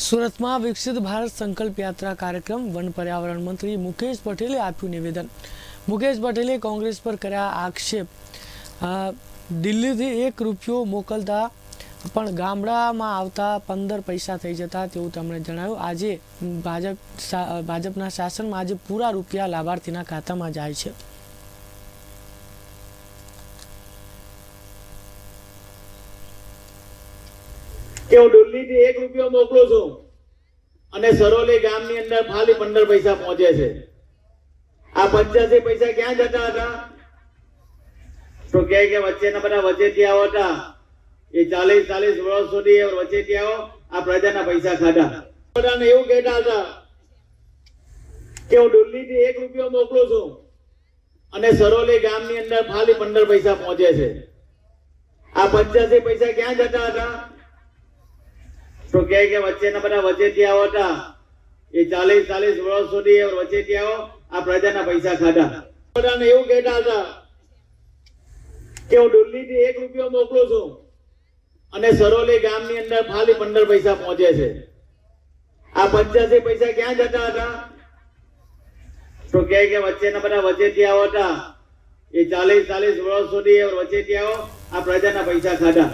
સુરતમાં વિકસિત ભારત સંકલ્પ યાત્રા કાર્યક્રમ વન પર્યાવરણ મંત્રી મુકેશ પટેલે આપ્યું નિવેદન. મુકેશ પટેલે કોંગ્રેસ પર કર્યા આક્ષેપ. દિલ્હીથી એક રૂપિયો મોકલતા પણ ગામડામાં આવતા પંદર પૈસા થઈ જતા તેવું તેમણે જણાવ્યું. આજે ભાજપ ભાજપના શાસનમાં આજે પૂરા રૂપિયા લાભાર્થીના ખાતામાં જાય છે. કે હું થી એક રૂપિયો મોકલું છું અને સરોલી ગામની અંદર ખાલી પંદર પૈસા પહોંચે છે. આ પંચ્યાસી પૈસા ક્યાં જતા હતા? તો કહે કે વચ્ચેના બધા વચેટિયાઓ હતા. એ ચાલીસ ચાલીસ વર્ષ સુધી વચેટિયાઓ આ પ્રજાના પૈસા ખાધા. બધાને એવું કહેતા હતા કે હું દિલ્હીથી એક રૂપિયો મોકલું છું અને સરોલી ગામની અંદર ખાલી પંદર પૈસા પહોંચે છે. આ પંચ્યાસી પૈસા ક્યાં જતા હતા? તો કહે કે વચ્ચેના બધા વચેટિયાઓ હતા એ ચાલીસ ચાલીસ વર્ષ સુધી એ વચેટિયાઓ આ પ્રજાના પૈસા ખાધા. બધાને એવું કહેતા હતા કે હું દિલ્હીથી એક રૂપિયો મોકલું છું અને સરોલી ગામની અંદર ખાલી પંદર પૈસા પહોંચે છે. આ પંચ્યાસી પૈસા ક્યાં જતા હતા? તો કહે કે વચ્ચેના બધા વચેટિયાઓ હતા એ ચાલીસ ચાલીસ વર્ષ સુધી એ વચેટિયાઓ આ પ્રજાના પૈસા ખાધા.